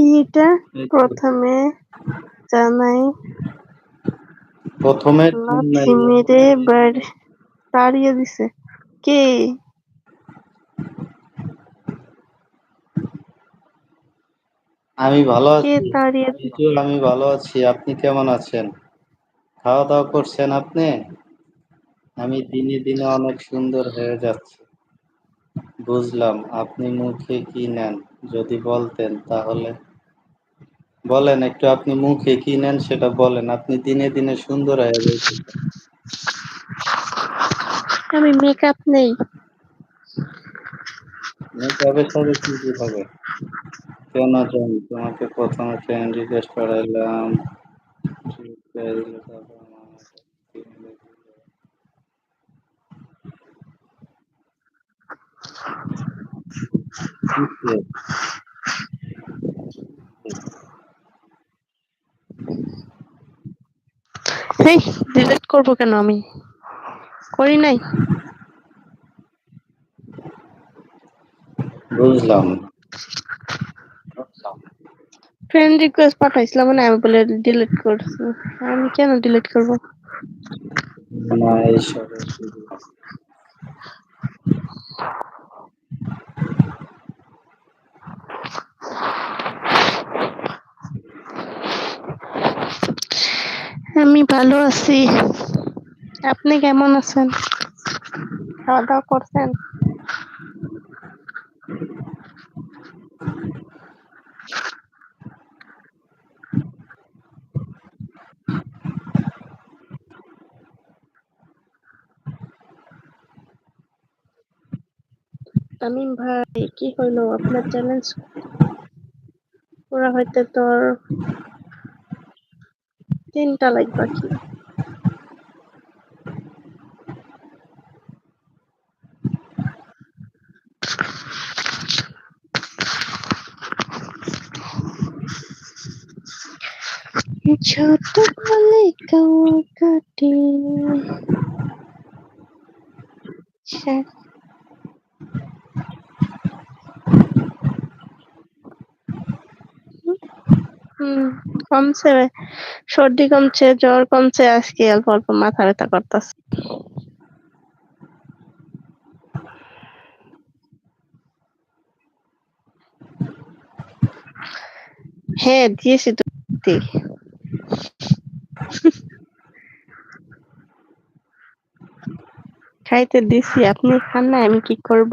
কি এটা প্রথমে জানাই। প্রথমে লাথি মেরে তাড়িয়ে দিছে। কে? আমি ভালো আছি। আমি ভালো আছি। আপনি কেমন আছেন? খাওয়া দাওয়া করছেন আপনি? আমি দিনে দিনে অনেক সুন্দর হয়ে যাচ্ছি। বুঝলাম আপনি মুখে কি নেন যদি বলতেন তাহলে। বলেন একটু আপনি মুখে কি নেন সেটা বলেন। আপনি দিনে দিনে সুন্দর হয়ে যাচ্ছেন আমি মেকআপ নেই। কবে তবে কি কি হবে? কেন জানি তোমাকে প্রথমে ফ্রেন্ড রিকোয়েস্ট করাইলাম। হেই ডিলিট করব কেন আমি? করি নাই। বুঝলাম। ফ্রেন্ড রিকোয়েস্ট পাঠাইছিলাম মানে আমি বলে ডিলিট করছি। আমি কেন ডিলিট করব? না এইসব আমি ভালো আছি। আপনি কেমন আছেন? খাওয়া দাওয়া করছেন? তামিম ভাই, কি হইল আপনার চ্যালেঞ্জ পুরা হইতে তোর তিনটা লাইক বাকি। ছোট বলে কাটে কমছে, সর্দি কমছে, জ্বর কমছে, আজকে অল্প অল্প মাথা ব্যথা করতেছে। হ্যাঁ দিয়েছি তো। খাইতে দিছি, আপনি খান না আমি কি করব?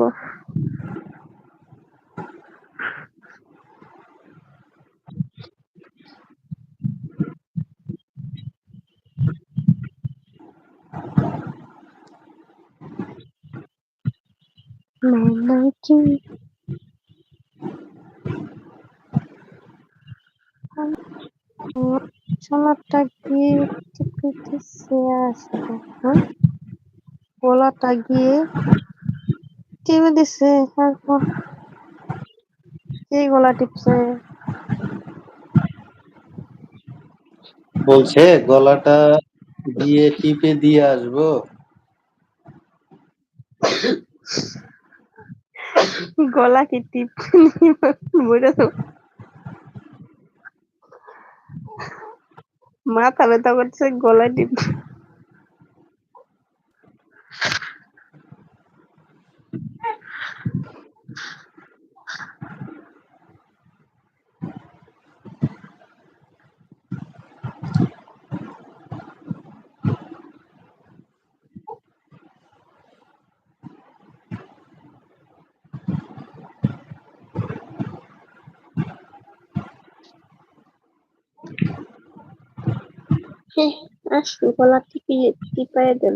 মামা কি গলাটা গিয়ে আসতো হ্যাঁ গলাটা গিয়ে টিপে দিছে, তারপর কে গলা টিপছে। বলছে, গলাটা দিয়ে টিপে দিয়ে আসব? গলা কি টিপ তো মাথা ব্যথা করছে গলা টিপ হ্যাঁ আসুন গলা থেকে টিপায় দেন।